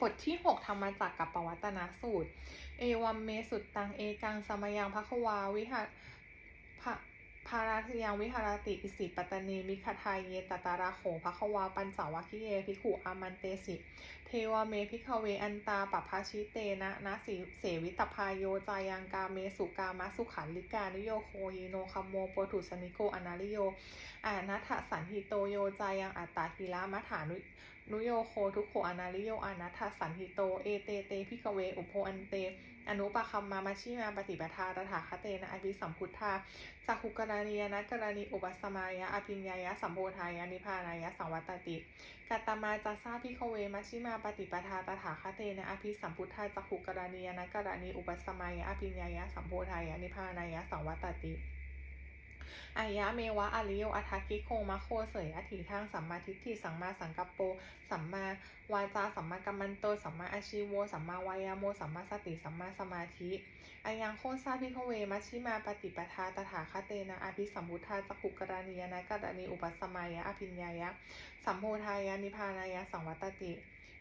บทที่ 6ธรรมจักรกับปวัตนสูตร เอวัมเมสุตตังเอกังสมยังภควาวิหะภะภาราทยังวิหารติอิสิปตเนมิคทายเยตตาราโขภควาปัญจวัคคิเยภิกขุอามันเตสิ เทวเมพิกเวอันตาปภาชิเตนะนะสิเสวิตพายโยจายังกาเมสุกามะสุขันลิกานิโยโคยิโนคัมโมโปถุสนิโกอนาลิโยอานัทสันหิโตโยจายังอัตตาหิระมัฐานุ นุโยโคทุกโขอนาลิโยอนัทสันหิโต เอเตเตพิกเว อุโพอันเต อนุปะคัมมามาชิมาปฏิปทาตถาคเตนะอภิสัมพุทธาสักขุกรณียนะกรณีอุปสมายะอภิญญายะสัมโพธายะนิพพานายะสังวัตติกัตตมาจัสสาพิกเวมัชชิมาปฏิปทาตถาคเตนะอภิสัมพุทธาจักขุกรณียนะกรณีอุปสมายะอภิญญายะสัมโพธายะนิพพานายะสังวัตติ อายะเมวะอริโยอัทาคิโคมะโคเสยอธิทางสัมมาทิฏฐิสัมมาสังกัปโป สัมมาวาจาสัมมากัมมันโต สัมมาอาชีโว สัมมาวายาโม สัมมาสติ สัมมาสมาธิอายังโคซาพิขเวมัชชิมาปฏิปทาตถาคเตนะอภิสัมพุทธาจักุกรณียนะกรณีอุปสมายะอภิญญายะ สัมโพธายะนิพพานายะสังวัตติ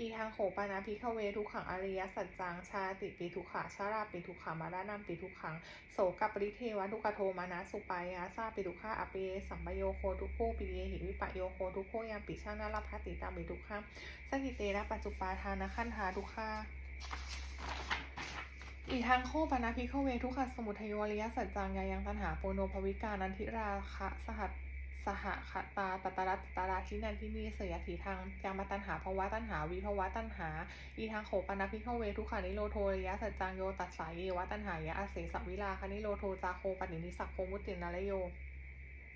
อีทางโขปานาพิขเวทุกขังอริยสัจจังชาติปิทุกขาชาราปิทุกขามารานัมปิทุกขังโสกัปริเทวะทุกขโทมานะสุปายาซาปิทุกขาอเปเยสัมปโยโคทุกโคปิเยหิวิปะโยโคทุกโคยามปิชานาลพัตติตามปิทุกขาสกิเตนะปัจจุปาทานะขันธาทุกขาอีทางโคปนาพิขเวทุกขสมุทัยอริยสัจจังยายังตันหาโปโนภวิกานันทิราคะสหัส สหคตาตตระตตระทินันที่นี่เสยถีทางยามาตันหาภาวะตันหาวิภาวะตันหา อีทางโขปนาพิขเวทุขานิโรโทระยะสัจจังโยตัสสายเยวะตันหายะอาเสสวิลาคณิโรโทจาโคปนินิสักโคมุตตินาลโย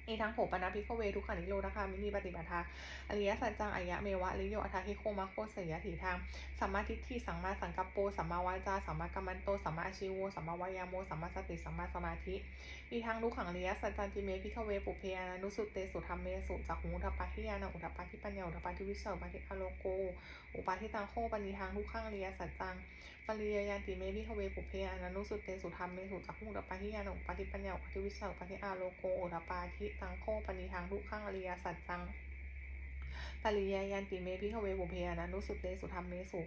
อีทางโขปนาพิขเวทุกขานิโรธคามินีปฏิบัติทาอริยสัจจังอายะเมวะอริโยอัทาคิโคมะโคเสยถีทางสัมมาทิฏฐิสัมมาสังกัปโปสัมมาวาจาสัมมากัมมันโตสัมมาอชิโวสัมมาวายาโมสัมมาสติสัมมาสมาธิอีทางทุกขังอริยสัจจันติเมพิขเวปุเพอานุสุเตสุธรรมเมสุจักขุงอุทปาทิยานอุทปาทิปัญญาอุทปาทิวิเศษปาทิอโลโกอุปาทิตังโคปณิทางทุกขังอริยสัจจัง ปริยยันติเมพิขเวปุเพอานุสุเตสุธรรมเมสุจักขุงตปาทิยานุปาทิปัญญาอุปาทิวิสัยปาทิอาโลโกอุตปาทิตังโคปณิทางทุกขังอริยสัจจังปริยายันติเมพิขเวบุเพนะนุสุเตสุธรรมเมสุ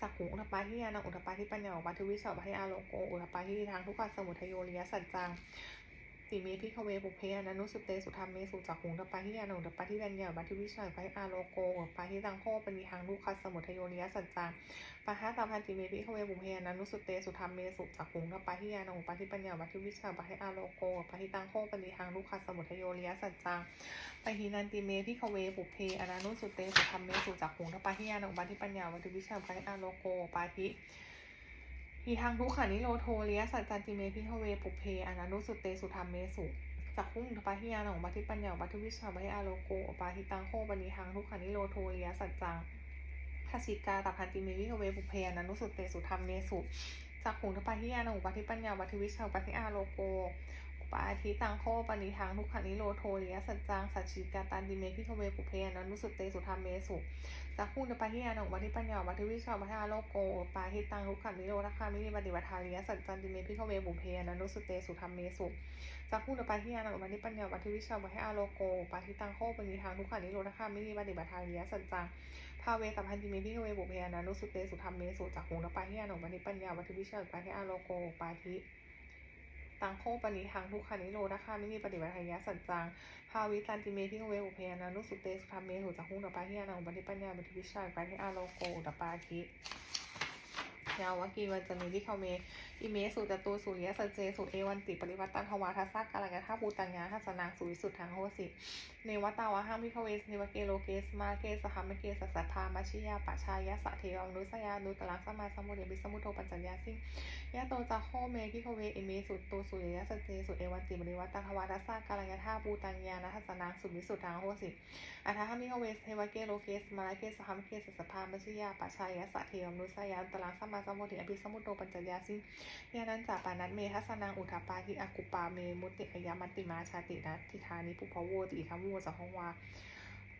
จักขุงอุทปาทิยานังอุทปาทิปัญญาอุปาทิวิชาอุปาทิอาโลโกอุทปาทิทางทุกขสมุทัยโยริยสัจจัง ติเมพิขเวบุเพนะนุสุเตสุธรรมเมสุจักขุงอุทปาทิยานังอุทปาทิปัญญาอุปาทิวิชาอุปาทิอาโลโกปาทิตังโคปณิทางทุกขสมุทโยริยสัจจังปะหะตาพันติเมพิขเวบุเพนะนุสุเตสุธรรมเมสุจักขุงอุทปาทิยานุปาทิปัญญาอุปาทิวิชาอุปาทิอาโลโกปาทิตังโคปณิทางทุกขสมุทโยริยสัจจังปหินันติเมพิขเวปุเพอนานุสุเตสุธรรมเมสุจักขุงทปาทิยานุปาทิปัญญาวัตุวิชาปาทิอาโลโกปาทิ ทีทางทุกขานิโรโทเลียสัจจันติเมพิทเวปุเพอนันุสุเตสุธรรมเมสุจากขุงปะทิยานุปาทิปัญญาวัตุวิชาปาทิอาโลโกปาทิตังโคปนิทางทุกขานิโรโทเลียสัจจังทัศิกาตพันติเมพิทเวปุเพอนันุสุเตสุธรรมเมสุจากขุงทปาทิยานุปาทิปัญญาวัตุวิชาปาทิอาโลโก ปาทิตังโคปณิทางทุกขานิโรโทเลียสัจจังสัจฉิกาตันดิเมพิทเวปุเพนันุสุเตสุธรรมเมสุจักขุนปาทิยานังวัติปัญญาวัติวิชาวัฏาโลโกปาทิตังทุกขานิโรธคามินิปฏิวัทาเลียสัจจันดิเมพิทเวปุเพนันุสุเตสุธรรมเมสุจักขุนปาทิยานังวัติปัญญาวัติวิชาวัฏาโลโกปาทิตังโคปณิทางทุกขานิโรธคามินิปฏิวัทาเลียสัจจังภาเวสัพพันติเมพิทเวปุเพนันุสุเตสุธรรมเมสุจักขุนปาทิยานังวัติปัญญาวัติวิชาวัฏาโลโกปาทิ ตังโคปณิทางทุกขานิโรธคามิมีปฏิบัติหายะสัจจังภาวิจันติเมพิกเวอุเพนานุสุเตสุธรรมเมหุจักหุงตปาหิยานังอุปฏิปัญญาบัติวิชาปาทิอาโลโกอุตปาทิยาวกีวันจะมีที่เขาเมอิเมสุจตูสุริยสเจสุเอวันติปริวัตตันทวาทัสสะกาลังกะท่าภูตัญญาทัสนางสุวิสุทธังโหสิ เนวตาวะหังพิขเวสเนวเกโลเกสมาเกสหามเกสัสสะพามาชิยาปะชายะสะเทวมนุสยานุตลังสมาสมุเดบิสมุโทปัญจัญญาสิงยะโตจาโคเมพิโคเวเอเมสุตโตสุเยยะสเจสุเอวันติบริวัตตังทวาทัสสะกาลังยะท่าปูตัญญานะทัสนางสุวิสุทธังโหสิอัฏฐามิโคเวสเทวเกโลเกสมาเกสหัมเกสสะพามัชยาปะชายะสะเทวมนุสยาตลังสมาสมุติอภิสมุโตปัญจยาสิยานันจาปานันเมทัสนางอุทปาทิอากุปาเมมุติอายมัตติมาชาตินะทิธานิปุพโวติทัมโวสังวา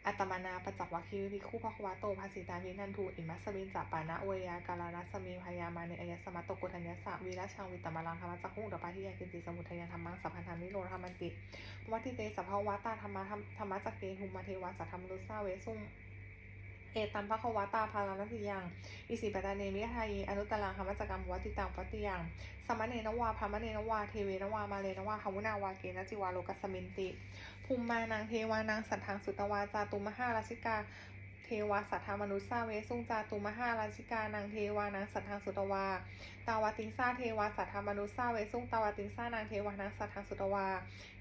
อัตมานาปจักวาคิวิคู่ภควาโตภาสิตาวินันทูอิมัสมินจัปปานะเวยากาลานัสมีพยามาในอายสมัตโตกุทัญญสะวีระชังวิตมลังธรรมจักขุงดปาทิยากินติสมุทัยธรรมังสัพพันธานิโรธรรมันติวัติเตสัพพวาตาธรรมะธรรมะจักเกหุมมาเทวาสัทธรรมรุสาเวสุง เอตัมภควตาภารานัสยังอิสิปตาเนมิทายีอนุตลังคมัจกรรมวัติตังปติยังสมณเนนวาพามเนนวาเทเวนวามาเลนวาหมุนาวาเกนจิวาโลกัสมินติภูมิมานังเทวานังสัทธังสุตวาจาตุมหาราชิกา เทวาสัทธามนุษย์ซาเวสุงจาตุมหาราชิกานังเทวานังสัทธังสุตวา ตาวาติงซาเทวาสัทธามนุษย์ซาเวสุงตาวาติงซานางเทวานังสัทธังสุตวา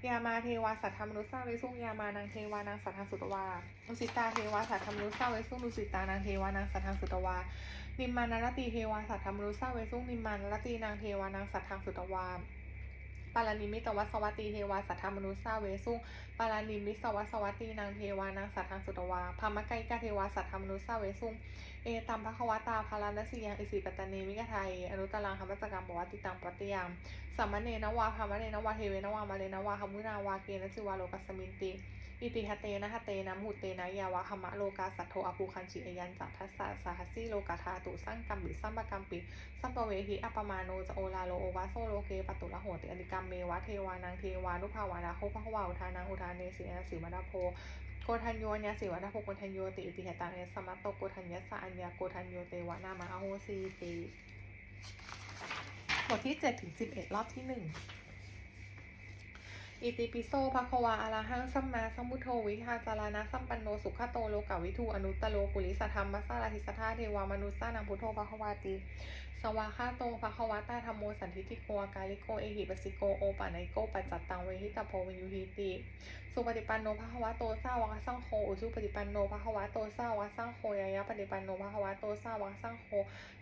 ยามาเทวาสัทธามนุษย์ซาเวสุงยามานังเทวานังสัทธังสุตวานุสิตาเทวาสัทธามนุษย์ซาเวสุงนุสิตานังเทวานังสัทธังสุตวานิมมานรตีเทวาสัทธามนุษย์ซาเวสุงนิมมานรตีนางเทวานางสัทธังสุตวา ปารานิมิตวัสวัตีเทวาสัทธามนุษย์ซาเวสุงปารานิมิตวัสวัตีนางเทวานางสัทธังสุตวาพามกไกกาเทวาสัทธามนุษย์ซาเวสุงเอตัมภควตาพารานสียังอิสิปตเนมิกไทยอนุตตรังธรรมจักรรมบวติตังปฏิยังสัมมเนนวาพามเนนวาเทเวนวามาเลนวาหมุนาวาเกนสิวาโลกัสมินติ อิติหเตนะหเตนะมุเตนะยาวะขมะโลกาสัทโทอภูคันชิเอยันจัตทัสสะสหัสสีโลกาธาตุสังกัมบิสัมปกัมปิสัมปเวหิอัปมาโนจะโอลาโลโอวาโซโลเกปตุละโหติอนิกรรมเมวะเทวานังเทวานุภาวานาโคภควาอุทานังอุทานเนสิเอนสิวนาโพโกทันโยญาสิวะนาโพโกทันโยติอิติเหตังเอสมัตโตโกทันยะสะอัญญาโกทันโยเตวะนามาอโหสีติบทที่เจ็ดถึงสิบเอ็ดรอบที่หนึ่ง อิติปิโสภควาอะรหังสัมมาสัมพุทโธวิทาจารณะสัมปันโนสุขโตโลกาวิทูอนุตตโลกุลิสธรรมมัสสาราธิสธาเทวามนุสสานังพุทโธภควาติสวาคาโตภควาตาธรรมโมสันทิติโกอากาลิโกเอหิปัสสิโกโอปะไนโกปัจจัตตังเวหิตาโพวินยุหิติ สุปฏิปันโนภควาโตสาวกสังโฆอุชุปฏิปันโนภควาโตสาวกสังโฆยายะปฏิปันโนภควาโตสาวกสังโฆ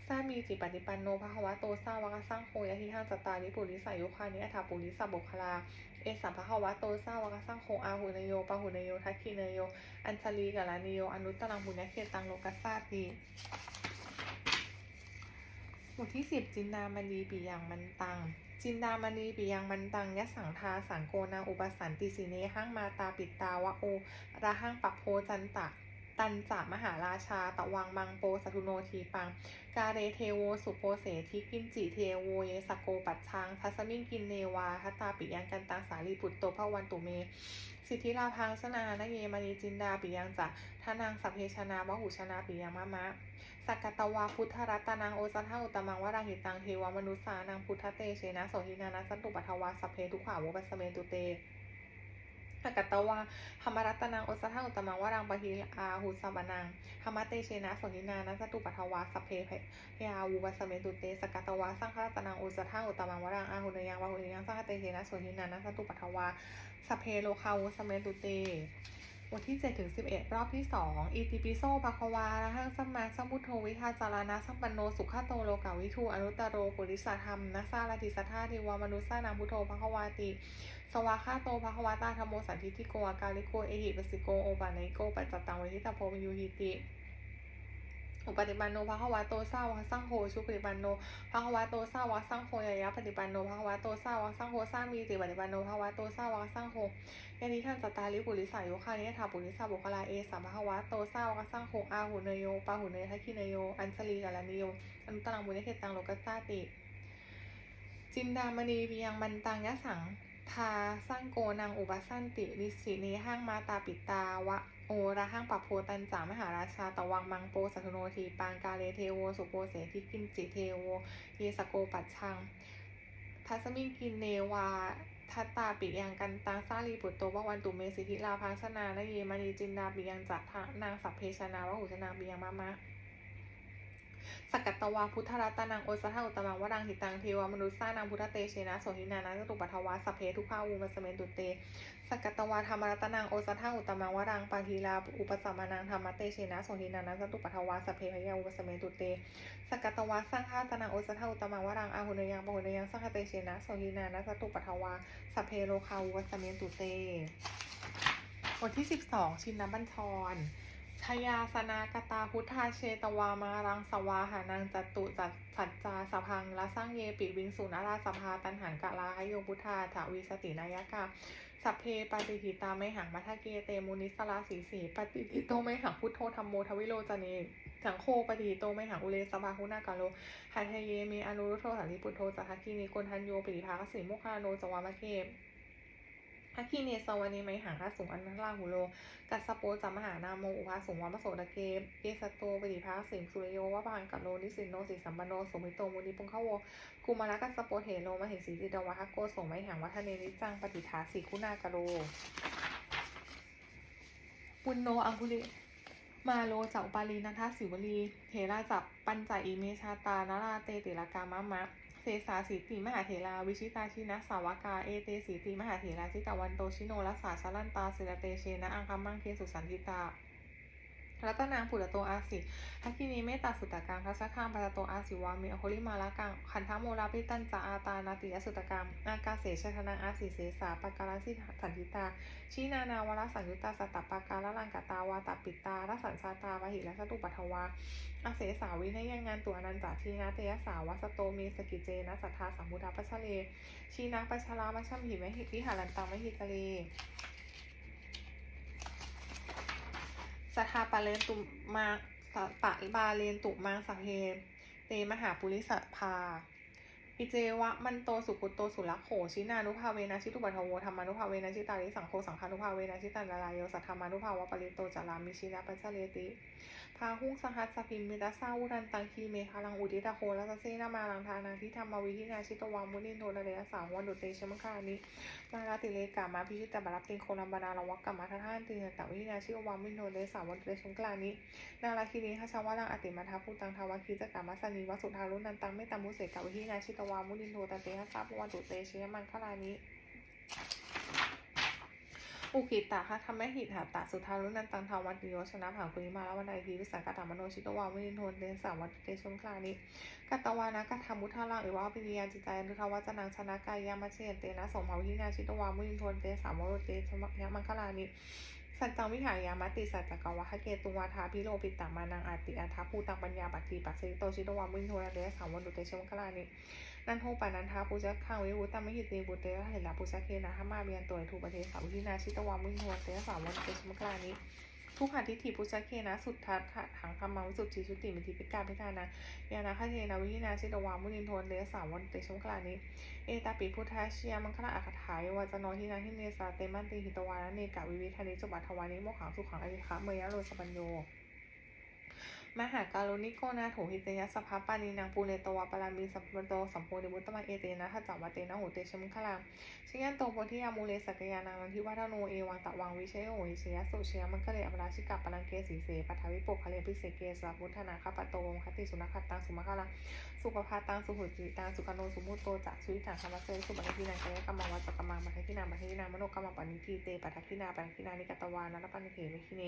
สามีจิปฏิปันโนภควาโตสาวกสังโฆยะทิหังจตตาริปุริสายุคานิอัฏฐปุริสบุคลา เอสัมภควะโตซาวกสังโฆอาหุเนโยปะหุเนโยทัคคิเนโย อัญชลีกัลานิโย อนุตตรังบุญญเขตังโลกัสซาตีบทที่สิบจินดามณีปียังมันตัง จินดามณีปียังมันตังยะสังทาสังโกนาอุปสันติสิเนหังมาตาปิตาวะโอระหังปักโพจันตะ ตันจามหาราชา ตะวังมังโปสทุโนทีปัง กาเรเทโวสุโปเสทิกินจิเทโวเยสโกปัจชังทัสมิงกินเนวาทัตตาปิยังกันตังสาลีปุตโตภวันตุเม สิทธิราพังสนานเยมณีจินดาปิยังจะทานังสัพเพชนามหุชนาปิยังมะมะสักกตวาพุทธรัตนังโอสัทธาอุตมังวราหิตังเทวมนุสสานังพุทธเตเชนะโสหินานัสสตุปัทวาสัพเพทุกขาวุปัสเมตุเต สกัตวาธรรมรัตนังโอสทธาอุตมังวรังปะหิอาหุสัมนังธรรมเตเชนะสนินานัสตุปัทวาสเพเพยาวุปัสสเมตุเตสกัตวาสังครัตนังโอสทธาอุตมังวรังอาหุเนยังวะหุเนยังสังเตเชนะสนินานัสตุปัทวาสเพโลคาวุสเมตุเต บทที่ 7 ถึง 11 รอบที่ 2 อิติปิโสภควาระหังสัมมาสัมพุทโธวิทาจารณะสัมปันโน สุขโตโลกาวิทูอนุตตโรปุริสธรรมนัสซาลติสัทธาทิวามนุสสานังพุทโธภควาติ สวาคาโตภควาตาธรรมโมสันทิติโกอากาลิโก เอหิปัสสิโก โอปาไนโก ปัจจตังเวทิตาโพวิยูหิติ อุปฏิปันโนภควาโตสาวกสังโฆชุปฏิปันโนภควาโตสาวกสังโฆยายะปฏิปันโนภควาโตสาวกสังโฆสามีติปฏิปันโนภควาโตสาวกสังโฆยานิทันจตาลิปุริสายุคานิยถาปุริสาบุคลาเอสัมภาวะโตเศร้าวะสร้างโคอาหุเนโยปาหุเนยทัคคิเนโย อัญชลีกาลานิโยอนุตรังบุญเขตังโลกัสสาติ จินดามณีปิยังมันตังยะสัง ทาสร้างโกนังอุปสันติริสิเนห้างมาตาปิตาวะโอระห้างปัปโพตันจามหาราชาตะวังมังโปสัทโนทีปางกาเลเทโวสุโปเสทิกินจิเทโวเยสโกปัจชังทัสมิงกินเนวาทัตตาปิยังกันตังซาลีปุตโตววันตุเมสิทธิลาพังสนานเยมณีจินดาปิยังจักทะนางสัพเพชนาวะหุชนาปิยังมะมะ สกกัตตวาพุทธรัตนังโอสัทธาอุตมังวรังหิตังเทวมนุสสานังพุทธเตเชนะโสหินานัสตุปัทวาสเพทุกขาวูมัสเมนตุเตสกกัตตวาธรรมรัตนังโอสัทธาอุตมังวรังปาหิลาอุปสัมมานังธรรมเตเชนะโสหินานัสตุปัทวาสเพพยาวุมัสเมนตุเตสกกัตตวาสร้างฆาตนังโอสัทธาอุตมังวรังอาหุเนยังปะหุเนยังสังฆเตเชนะโสหินานัสตุปัทวาสเพโลคาวุวัสเมนตุเตบทที่ 12 ชินนบัญชร ชยาสนากตาพุทธาเชตวามารังสวาหานังจตุจัตสัจจาสพังละสร้างเยปิวิงสุนาราสภาตันหันกะลาหโยพุทธาถาวิสตินายกาสัพเพปฏิทิตาไม่หังมัทเกเตมุนิสลาสีสีปฏิทิโตไม่หังพุทโธธรรมโมทวิโรจเนสังโฆปฏิทิโตไม่หังอุเลสภาหุนากาโลหายเทเยมีอนุรุโทสันติปุโธจัตถคีนิโกนทันโยปิริภากสีมุขาโนจวามะเก ทักคีเนสวเนไมหังคาสุงอันนลาหุโล กัสโปจัมมหานาโมอุภาสุงวัมโสตะเกเอสโตปฏิภาสิงสุริโยว่าปานกัโลนิสินโนสิสัมปันโนสมิโตมุนิปุงขโวกุมาระกัสโปเทโนมเหสีติดวัคโกโสไมหังวัฒเนนิจังปฏิภาสีคุณากโลปุณโนอังคุลิมาโลจากอุปาลีนัทสิวลีเทราจับปัญจอิเมชาตานาราเตติลกามะมะ เสสาสีติมหาเถราวิชิตาชินะสาวกาเอเตสีติมหาเถราจิตวันโตชิโนรัสสาชลันตาศิลเตเชนะอังคัมมังเคสุสันติตา รัตนางปุระโตอาสิทักขินีเมตตาสุตตะกังทัชคังปัตโตอาสิวามีอโคลิมาละกังขันธโมราปิตันจาอาตานาติยสุตตะกังอากาเสชทนังอาสิเสสาปการันสิสันติตาชีนานาวรสัญยุตตาสตปาการลังกตาวาตปิตารัสันชาตาวหิรัสตุปัทวาอาเสสาวินยังงานตัวอนันจาทีนาเตยสาวัสโตมีสกิเจนะสัทธาสัมมุทาปัชเลชีนาปัชรามัชชัมหิมหิวิหารันตังมหิกะเล สทาปาเลนตุมาสปะบาเลนตุมังสเพเตมหาปุริสภาอิเจวะมันโตสุกุตโตสุลักโขชินานุภาเวนะชิตุปัทโวธรรมานุภาเวนะชิตาริสังโฆสังฆานุภาเวนะชิตันดารายโยสัทธามานุภาวะปริโตจารามิชินะปัจเจเลติาหุ้งสหัสสพิมมิตาสาวุรันตังคีเมฆาลังอุดิตาโคลัสเซนามาลังทานาทิธรรมวิธินาชิตวามุนินโทระเดยสาวันดุเตชมคานิมาลาติเลกามาพิชิตบารับติงโคลัมบานาลวักกามาทัท่านตินตวินาชิวามินโทเดสาวันดุเตชมกลานินาราคินีฮัชาวาลังอติมาทาภูตังทาวาคิจกามัสนีวัสุทารุนันตังเมตัมมุเสกาวิหินาชิตวามุนินโทตันเตหัสสะปวันตุเตชมันคานิ อุกิตะคะทำให้หิตหาตะสุทารุนันตังทาวันติโยชนะผังคุนิมาและวันใดทีวิสังกตามโนชิตวามุนินโทเตสาวันตุเตชมกลานิกัตตวานะกัตถามุทาลังหรือวาปิยาจิตใจนุทวัจนังชนะกายามาเชนเตนะสมภาวินาชิตวามุนินโทเตสามวรเตชมยมังคลานิสัจจังวิหายามติสัจจกวะหะเกตุวาทาพิโรปิตามานังอาติอัฏฐภูตังปัญญาปัตติปัสสิโตชิตวามุนิโทระเดสามวันตุเตชมคลานิ นั่นโทปานันทาปุจขังวิวุตตมหิติบุเตระเหระปุจเคนะหมาเบียนตัวทูปเทสาวินาชิตวามิโทเตสามวันตุเตชมคลานิทุกขันทิฏฐิปุจเคนะสุทธัตถะถังธรรมังวิสุทธิชุติมิทิปิกาพิธานะยานาคเทนะวิหินาชิตวามุนิโทเตสามวันตุเตชมคลานิเอตาปิพุทธาเชียมังคละอัคถายวาจโนทินาทิเนสาเตมันติหิตวานะเนกะวิวิธานิจบัตถวานิโมขังสุขังอริคะเมยะโรสปัญโย มหาการุณิโกนาโถหิตยสภาปานีนางปูเรตวาปรามีสัมปโตสัมโพธิบุตตมะเอเตนะทัจจวะเตนะโหเตชมุขลังชิยันโตโพธิยามูเลสักยานังนันทิวัฒโนเอวังตะวังวิเชโหหิเชยสุเชยมังคะเลอปราชิกะปรังเกสีเสปัทวิปกคะเลพิเศษเกสพุทธนาคปโตมคติสุนัขตังสุมะคลังสุปภาตังสุหุจิตังสุกโนสุมุตโตจักสุวิถังธรรมเสสุบัติทินังกายกรรมวัจกรรมังปัททินังปัททินังมโนกรรมังปณิทีเตปัททินาปัททินานิกตวานันปันเถมิคิเน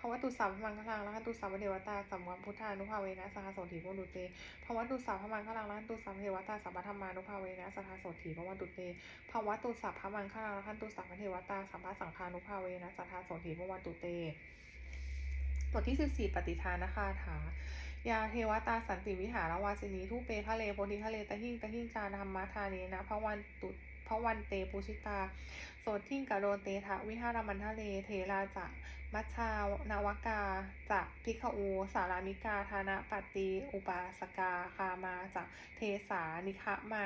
ภวตุสามพมังคลังละหันตุสามเทวตาสัมวัมพุทธานุภาเวนะสหโสถีพวดุเตภวตุสามพมังคลังละหันตุสามเทวตาสัมปธรรมานุภาเวนะสหโสถีพวดุเตภวตุสามพมังคลังละหันตุสามเทวตาสัมปสังฆานุภาเวนะสหโสถีพวดุเตบทที่สิบสี่ปฏิทานคาถายาเทวตาสันติวิหารวาสินีทุเปพระเลโพธิทะเลตะหิ่งตะหิ่งจาธรรมทาเนนะพระวันตุ พระวันเตปุชิตา โสทิ่งกะโรเตทะวิหารมันทะเล เทราจะมัชชานาวกาจะพิกอู สารามิกาธานะปฏิอุปาสกาคามาจะเทสานิคะมา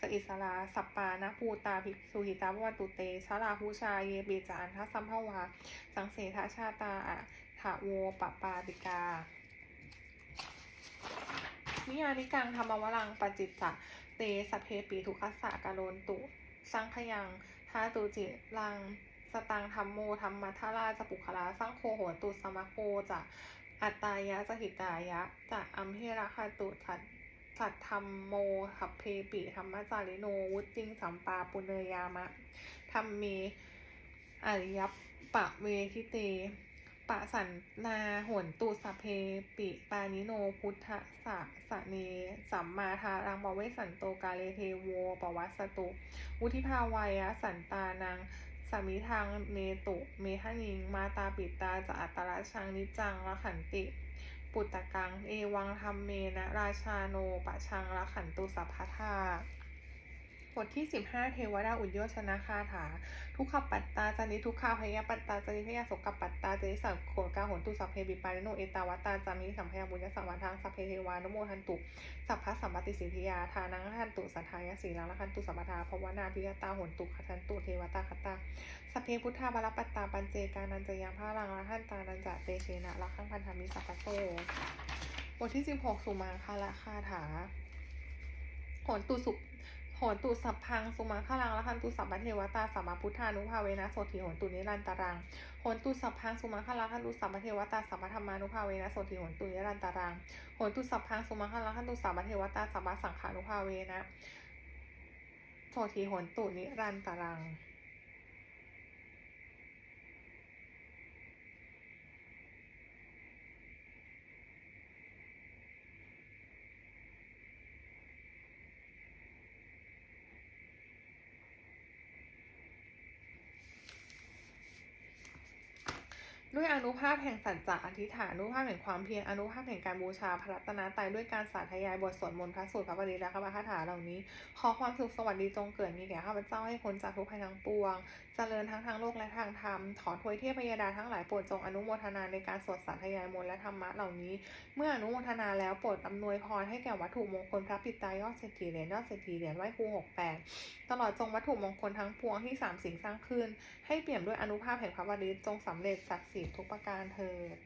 สอิสราสัปปานะภูตาภิกษุหิตาวันตุเตชาลาภูชาเยเบจานทัสัมภวา สังเสทชาตาอะถะโวปปาติกานิยานิกังธรรมวรังปจิตจะเตสเพปีทุคัสสะกาโลนตุ สังขยังทาตุจิลัง สตังธรรมโมธรรมัทราจะปุคลาสังโฆโหตุสมะโกจะอัตตายะสหิตายะจะอัมเพระคาตุสัตสัตธรรมโมหัพเพปิธรรมจาริโนวุติงสัมปาปุเนยามะธรรมเมอริยปะเวทิเต ปะสันนาหนตุสเพปิปานิโนพุทธะสะสะเน สัมมาทารังบเวสันโตกาเลเทโวปวัสสตุ วุธิภาวายะสันตานังสามิทางเนตุเมหนิง มาตาปิตาจะอัตตระชังนิจังละขันติ ปุตตะกัง เอวังธรรมเมนะราชาโนปะชังละขันตุสัพพทา บทที่ 15 เทวดาอุญโยชนะคาถา ทุกขปัตตาจานิทุกขาพยาปัตตาจานิพยาสกกปัตตาจานิสังโขกาหนตุสัพเพบิปานิโนเอตาวตตาจามิสัมพยาบุญญสัมวัทางสัพเพเทวานโมทันตุสัพพะสัมปติสิทธิยาทานังทันตุสัทธายสีลังละคันตุสัมปทาภวนาพิยตาหนตุขันตุเทวตาคตาสัพเพพุทธาบาลปัตตาปัญเจกานันจะยังพาลังละหันตานันจะเตเชนะละขังพันธมิสัพพะโตบทที่ 16 สุมาคาละคาถาหนตุสุ โหตุสัพพังสุมาฆลังละคันตุสัพพเทวตาสัมมาพุทธานุภาเวนะโสติโหนตุนิรันตรังโหตุสัพพังสุมาฆลังคันตุสัพพเทวตาสัมมาธรรมานุภาเวนะโสติโหนตุนิรันตรังโหตุสัพพังสุมาฆลังคันตุสัพพเทวตาสัมมาสังขานุภาเวนะโสติโหนตุนิรันตรัง ด้วยอนุภาพแห่งสัจจะอธิษฐานอนุภาพแห่งความเพียรอนุภาพแห่งการบูชาพระรัตนตรัยด้วยการสาธยายบทสวดมนต์พระสูตรพระปริและพระคาถาเหล่านี้ ขอความสุขสวัสดีจงเกิดมีแก่ข้าพเจ้าให้พ้นจากทุกภัยทั้งปวง เจริญทั้งทางโลกและทางธรรม ขอทวยเทพยดาทั้งหลายโปรดจงอนุโมทนาในการสวดสาธยายมนต์และธรรมะเหล่านี้ เมื่ออนุโมทนาแล้วโปรดอำนวยพรให้แก่วัตถุมงคลพระปิตายอดเศรษฐีเหรียญยอดเศรษฐีเหรียญไหว้ครูหกแปดตลอดจงวัตถุมงคลทั้งปวงที่สามสิ่งสร้างขึ้น ให้เปี่ยมด้วยอนุภาพแห่งพระวริตจงสำเร็จศักดิ์สิทธิทุกประการเถิด